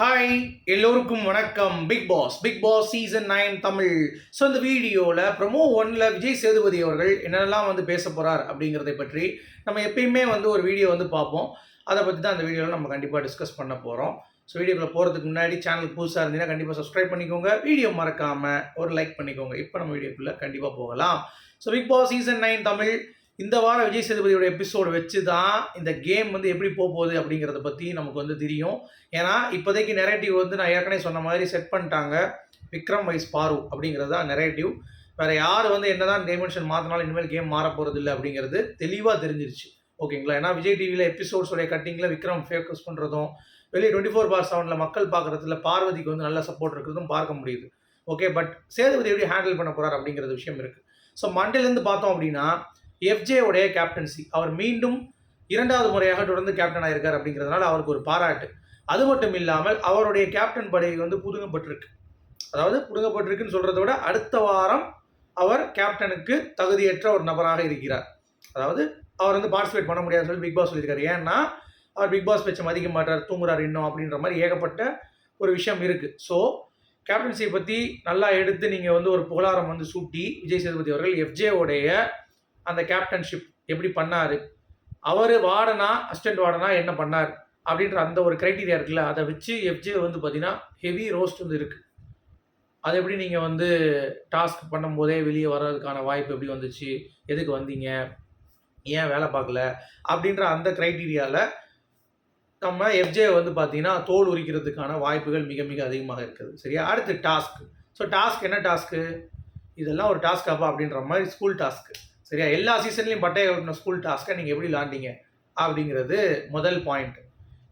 Hi எல்லோருக்கும் வணக்கம். Bigg Boss Bigg Boss season nine Tamil. So இந்த வீடியோவில் ப்ரொமோ ஒன்ல விஜய் சேதுபதி அவர்கள் என்னெல்லாம் வந்து பேச போகிறார் அப்படிங்கிறதை பற்றி நம்ம எப்பயுமே வந்து ஒரு வீடியோ வந்து பார்ப்போம். அதை பற்றி தான் அந்த வீடியோவில் நம்ம கண்டிப்பாக டிஸ்கஸ் பண்ண போகிறோம் ஸோ வீடியோக்குள்ள போகிறதுக்கு முன்னாடி சேனல் புதுசாக இருந்தீங்கன்னா கண்டிப்பாக சப்ஸ்கிரைப் பண்ணிக்கோங்க. வீடியோ மறக்காமல் ஒரு லைக் பண்ணிக்கோங்க. இப்போ நம்ம வீடியோக்குள்ளே கண்டிப்பாக போகலாம். So Bigg Boss season nine Tamil. இந்த வாரம் விஜய் சேதுபதியோட எபிசோடு வச்சு தான் இந்த கேம் வந்து எப்படி போக போகுது அப்படிங்கிறத பற்றி நமக்கு வந்து தெரியும். ஏன்னா இப்போதைக்கு நெரேட்டிவ் வந்து நான் ஏற்கனவே சொன்ன மாதிரி செட் பண்ணிட்டாங்க. விக்ரம் வைஸ் பாரு அப்படிங்கிறது தான் நெரேட்டிவ் வேறு யார் வந்து என்னதான் டைமென்ஷன் மாற்றினாலும் இனிமேல் கேம் மாற போகிறது இல்லை அப்படிங்கிறது தெளிவாக தெரிஞ்சிருச்சு. ஓகேங்களா? ஏன்னா விஜய் டிவியில் எபிசோட்ஸோடைய கட்டிங்கில் விக்ரம் ஃபேக்கஸ் பண்ணுறதும் வெளியே டுவெண்ட்டி ஃபோர் பார் செவனில் மக்கள் பார்க்குறதுல பார்வதிக்கு வந்து நல்ல சப்போர்ட் இருக்கிறதும் பார்க்க முடியுது. ஓகே பட் சேதுபதி எப்படி ஹேண்டில் பண்ண போகிறார் அப்படிங்கிறது விஷயம் இருக்குது ஸோ மண்டேலேருந்து பார்த்தோம் அப்படின்னா எஃப்ஜே உடைய கேப்டன்சி அவர் மீண்டும் இரண்டாவது முறையாக தொடர்ந்து கேப்டன் ஆயிருக்கார் அப்படிங்கிறதுனால அவருக்கு ஒரு பாராட்டு. அது மட்டும் இல்லாமல் அவருடைய கேப்டன் படை வந்து புதுங்கப்பட்டிருக்கு. அதாவது புடுங்கப்பட்டிருக்குன்னு சொல்கிறத விட அடுத்த வாரம் அவர் கேப்டனுக்கு தகுதியற்ற ஒரு நபராக இருக்கிறார். அதாவது அவர் வந்து பார்ட்டிசிபேட் பண்ண முடியாதுன்னு சொல்லி பிக் பாஸ் சொல்லியிருக்காரு. ஏன்னா அவர் பிக் பாஸ் பேச்சை மதிக்க மாட்டார் தூங்குறார் இன்னும் அப்படின்ற மாதிரி ஏகப்பட்ட ஒரு விஷயம் இருக்குது ஸோ கேப்டன்சியை பற்றி நல்லா எடுத்து நீங்கள் வந்து ஒரு புகழாரம் வந்து சூட்டி விஜய் சேதுபதி அவர்கள் எஃப்ஜே உடைய அந்த கேப்டன்ஷிப் எப்படி பண்ணார்? அவர் வார்டனா அசிஸ்டன்ட் வார்டனா என்ன பண்ணார்? அப்படின்ற அந்த ஒரு க்ரைட்டீரியா இருக்குல்ல அதை வச்சு எஃப்ஜே வந்து பார்த்தீங்கன்னா ஹெவி ரோஸ்ட் வந்து இருக்குது அது எப்படி நீங்கள் வந்து டாஸ்க் பண்ணும்போதே வெளியே வர்றதுக்கான வாய்ப்பு எப்படி வந்துச்சு? எதுக்கு வந்தீங்க? ஏன் வேலை பார்க்கல? அப்படின்ற அந்த க்ரைட்டீரியாவில் நம்ம எஃப்ஜே வந்து பார்த்தீங்கன்னா தோல் உரிக்கிறதுக்கான வாய்ப்புகள் மிக மிக அதிகமாக இருக்குது. சரியா? அடுத்து டாஸ்க் ஸோ டாஸ்க் என்ன டாஸ்க்கு இதெல்லாம் ஒரு டாஸ்க்காப்பா அப்படின்ற மாதிரி ஸ்கூல் டாஸ்க்கு சரியா? எல்லா சீசன்லையும் பட்டைய கட்டின ஸ்கூல் டாஸ்க்கை நீங்கள் எப்படி விளாண்டீங்க? அப்படிங்கிறது முதல் பாயிண்ட்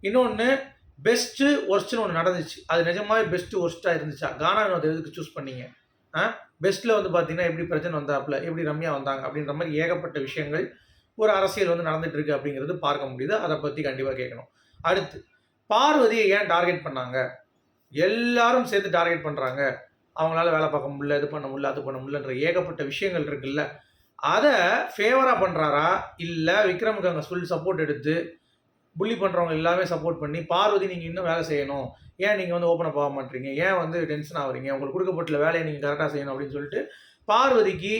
இன்னொன்று பெஸ்ட்டு ஒர்ஸ்ட்னு ஒன்று நடந்துச்சு. அது நிஜமாவே பெஸ்ட்டு ஒர்ஸ்ட்டாக இருந்துச்சா? கானா வினோத் எதுக்கு சூஸ் பண்ணீங்க? ஆ? பெஸ்ட்டில் வந்து பார்த்தீங்கன்னா எப்படி பிரச்சனை வந்தாப்புல எப்படி ரம்யா வந்தாங்க அப்படின்ற மாதிரி ஏகப்பட்ட விஷயங்கள் ஒரு அரசியல் வந்து நடந்துட்டு இருக்கு அப்படிங்கிறது பார்க்க முடியுது. அதை பற்றி கண்டிப்பாக கேட்கணும். அடுத்து பார்வதியை ஏன் டார்கெட் பண்ணாங்க? எல்லாரும் சேர்த்து டார்கெட் பண்ணுறாங்க அவங்களால வேலை பார்க்க முடியல இது பண்ண முடியல அது பண்ண முடியலன்ற ஏகப்பட்ட விஷயங்கள் இருக்குல்ல. அதை ஃபேவராக பண்ணுறாரா இல்லை விக்ரமுக்கு அங்கே ஃபுல் சப்போர்ட் எடுத்து புள்ளி பண்ணுறவங்க எல்லாமே சப்போர்ட் பண்ணி பார்வதி நீங்கள் இன்னும் வேலை செய்யணும். ஏன் நீங்கள் வந்து ஓப்பனாக போக மாட்டீங்க? ஏன் வந்து டென்ஷன் ஆகுறீங்க? உங்களுக்கு கொடுக்கப்பட்ட வேலையை நீங்கள் கரெக்டாக செய்யணும் அப்படின்னு சொல்லிட்டு பார்வதிக்கு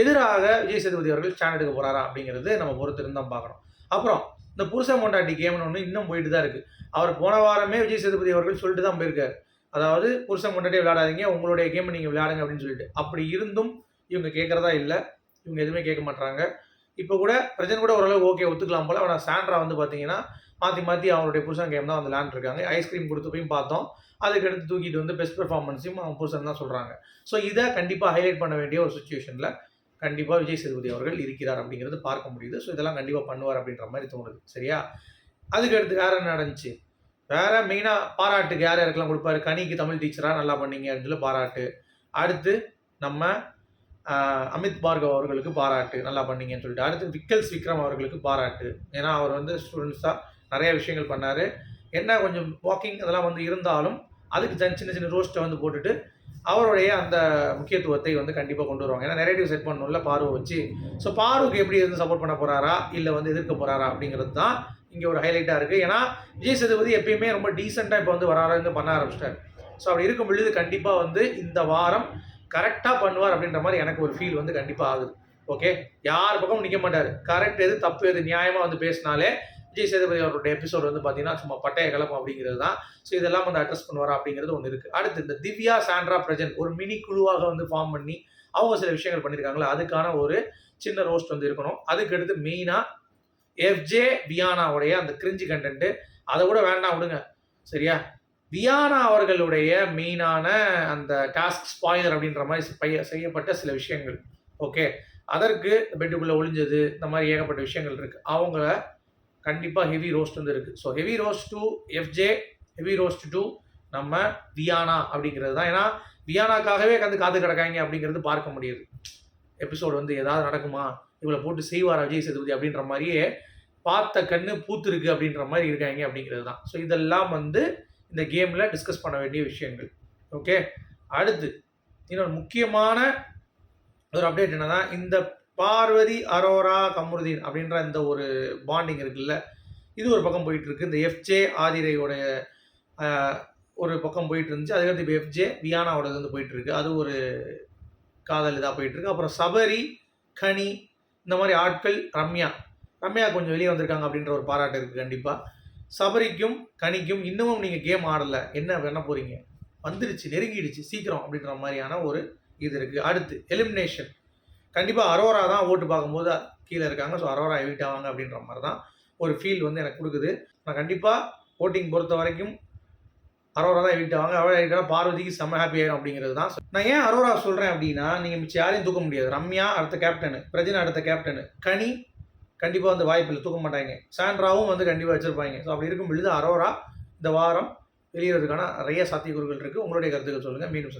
எதிராக விஜய் சேதுபதி அவர்கள் ஸ்டாண்ட் எடுக்க போகிறாரா அப்படிங்கிறது நம்ம பொறுத்து தான் பார்க்கணும். அப்புறம் இந்த புருஷ மொண்டாட்டி கேம்னு ஒன்று இன்னும் போயிட்டு தான் இருக்குது அவர் போன வாரமே விஜய் சேதுபதி அவர்கள் சொல்லிட்டு தான் போயிருக்காரு. அதாவது புருஷன் மொண்டாட்டியே விளையாடாதீங்க உங்களுடைய கேமை நீங்கள் விளையாடுங்க அப்படின்னு சொல்லிட்டு. அப்படி இருந்தும் இவங்க கேட்குறதா இல்லை. இவங்க எதுவுமே கேட்க மாட்டாங்க இப்போ கூட பிரஜன் கூட ஓரளவு ஓகே ஒத்துக்கலாம் போல. ஆனால் சாண்ட்ரா வந்து பார்த்தீங்கன்னா மாற்றி மாற்றி அவங்களுடைய புருஷன் கேம் தான் வந்து விளையாண்டுருக்காங்க ஐஸ்கிரீம் கொடுத்து போய் பார்த்தோம். அதுக்கடுத்து தூக்கிட்டு வந்து பெஸ்ட் பெர்ஃபார்மன்ஸையும் அவங்க புருஷன் தான் சொல்கிறாங்க ஸோ இதை கண்டிப்பாக ஹைலைட் பண்ண வேண்டிய ஒரு சுச்சுவேஷனில் கண்டிப்பாக விஜய் சேதுபதி அவர்கள் இருக்கிறார் அப்படிங்கிறது பார்க்க முடியுது. ஸோ இதெல்லாம் கண்டிப்பாக பண்ணுவார் அப்படின்ற மாதிரி தோணுது. சரியா? அதுக்கு அடுத்து வேறு என்ன நடந்துச்சு? வேற மெயினாக பாராட்டுக்கு யார் யாருக்கெல்லாம் கொடுப்பாரு? கனிக்கு தமிழ் டீச்சராக நல்லா பண்ணீங்க அப்படின்னு சொல்லி பாராட்டு. அடுத்து நம்ம அமித் பார்கவ் அவர்களுக்கு பாராட்டு. நல்லா பண்ணீங்கன்னு சொல்லிட்டு. அடுத்து விக்கல்ஸ் விக்ரம் அவர்களுக்கு பாராட்டு. ஏன்னா அவர் வந்து ஸ்டூடெண்ட்ஸாக நிறைய விஷயங்கள் பண்ணார். என்ன கொஞ்சம் வாக்கிங் அதெல்லாம் வந்து இருந்தாலும் அதுக்கு சின்ன சின்ன சின்ன ரோஸ்ட்டை வந்து போட்டுட்டு அவருடைய அந்த முக்கியத்துவத்தை வந்து கண்டிப்பாக கொண்டு வருவாங்க. ஏன்னா நெரேட்டிவ் செட் பண்ணணும்ல பார்வை வச்சு. ஸோ பார்வுக்கு எப்படி வந்து சப்போர்ட் பண்ண போகிறாரா இல்லை வந்து எதிர்க்க போகிறாரா அப்படிங்கிறது தான் இங்கே ஒரு ஹைலைட்டாக இருக்குது ஏன்னா விஜய் சேதுபதி எப்பயுமே ரொம்ப டீசெண்டாக இப்போ வந்து வராருங்க பண்ண ஆரம்பிச்சிட்டார். ஸோ அப்படி இருக்கும் பொழுது கண்டிப்பாக வந்து இந்த வாரம் கரெக்டாக பண்ணுவார் அப்படின்ற மாதிரி எனக்கு ஒரு ஃபீல் வந்து கண்டிப்பாக ஆகுது. ஓகே யார் பக்கம் நிற்க மாட்டார். கரெக்ட் எது தப்பு எது நியாயமாக வந்து பேசினாலே விஜய் சேதுபதி அவருடைய எபிசோட் வந்து பார்த்தீங்கன்னா சும்மா பட்டைய கலப்பம் அப்படிங்கிறது தான். ஸோ இதெல்லாம் வந்து அட்ரஸ் பண்ணுவாரா அப்படிங்கிறது ஒன்று இருக்குது அடுத்து இந்த திவ்யா சாண்ட்ரா பிரஜன் ஒரு மினி குழுவாக வந்து ஃபார்ம் பண்ணி அவங்க சில விஷயங்கள் பண்ணியிருக்காங்களா அதுக்கான ஒரு சின்ன ரோஸ்ட் வந்து இருக்கணும். அதுக்கு அடுத்து மெயினாக எஃப்ஜே பியானாவுடைய அந்த கிரிஞ்சி கண்டென்ட்டு அதை கூட வேண்டாம் விடுங்க. சரியா? தியானா அவர்களுடைய மெயினான அந்த டாஸ்க் ஸ்பாயிலர் அப்படின்ற மாதிரி செய்யப்பட்ட சில விஷயங்கள். ஓகே அதற்கு பெட்டுக்குள்ளே ஒளிஞ்சது இந்த மாதிரி ஏகப்பட்ட விஷயங்கள் இருக்குது அவங்க கண்டிப்பாக ஹெவி ரோஸ்ட் வந்து இருக்குது so heavy roast to FJ heavy roast to நம்ம வியானா அப்படிங்கிறது தான். ஏன்னா வியானாக்காகவே கந்து காத்து கிடக்காங்க அப்படிங்கிறது பார்க்க முடியுது. எபிசோடு வந்து ஏதாவது நடக்குமா? இவளை போட்டு செய்வாரா விஜய் சேதுபதி அப்படின்ற மாதிரியே பார்த்த கண்ணு பூத்துருக்கு அப்படின்ற மாதிரி இருக்காங்க அப்படிங்கிறது தான். ஸோ இதெல்லாம் வந்து இந்த கேமில் டிஸ்கஸ் பண்ண வேண்டிய விஷயங்கள். ஓகே அடுத்து இன்னொரு முக்கியமான ஒரு அப்டேட் என்னன்னா இந்த பார்வதி அரோரா கமருதீன் அப்படின்ற இந்த ஒரு பாண்டிங் இருக்குல்ல இது ஒரு பக்கம் போயிட்டு இருக்கு இந்த எஃப்ஜே ஆதிரையோட ஒரு பக்கம் போயிட்டு இருந்துச்சு அதுக்கடுத்து இப்போ எஃப்ஜே வியானாவோட வந்து போயிட்டு இருக்கு அது ஒரு காதல் இதாக போயிட்டு இருக்கு அப்புறம் சபரி கனி இந்த மாதிரி ஆட்கள் ரம்யா. ரம்யா கொஞ்சம் வெளியே வந்திருக்காங்க அப்படின்ற ஒரு பாராட்டு இருக்குது கண்டிப்பாக சபரிக்கும் கனிக்கும் இன்னமும் நீங்கள் கேம் ஆடலை. என்ன பண்ண போகிறீங்க வந்துருச்சு நெருங்கிடுச்சு சீக்கிரம் அப்படின்ற மாதிரியான ஒரு இது இருக்குது அடுத்து எலிமினேஷன் கண்டிப்பாக அரோரா தான் ஓட்டு பார்க்கும்போது கீழே இருக்காங்க. ஸோ அரோரா எவிட் ஆவாங்க அப்படின்ற மாதிரி தான் ஒரு ஃபீல் வந்து எனக்கு கொடுக்குது. நான் கண்டிப்பாக ஓட்டிங் பொறுத்த வரைக்கும் அரோரா தான் எவிட் ஆவாங்க. அரோரா எவிட் பார்வதிக்கு செம்ம ஹாப்பி ஆயிடும் அப்படிங்கிறது தான். நான் ஏன் அரோரா சொல்கிறேன் அப்படின்னா நீங்கள் மிச்சம் யாரையும் தூக்க முடியாது. ரம்யா அடுத்த கேப்டனு பிரஜினா அடுத்த கேப்டனு கனி கண்டிப்பாக வந்து வாய்ப்பில்லை. தூக்க மாட்டாங்க. சாண்ட்ராவும் வந்து கண்டிப்பாக வச்சுருப்பாங்க. ஸோ அப்படி இருக்கும் பொழுது அரோரா இந்த வாரம் வெளியேறதுக்கான நிறைய சாத்தியக்கூறுகள் இருக்குது உங்களுடைய கருத்துக்கள் சொல்லுங்கள் மீண்டும் சொல்லுங்கள்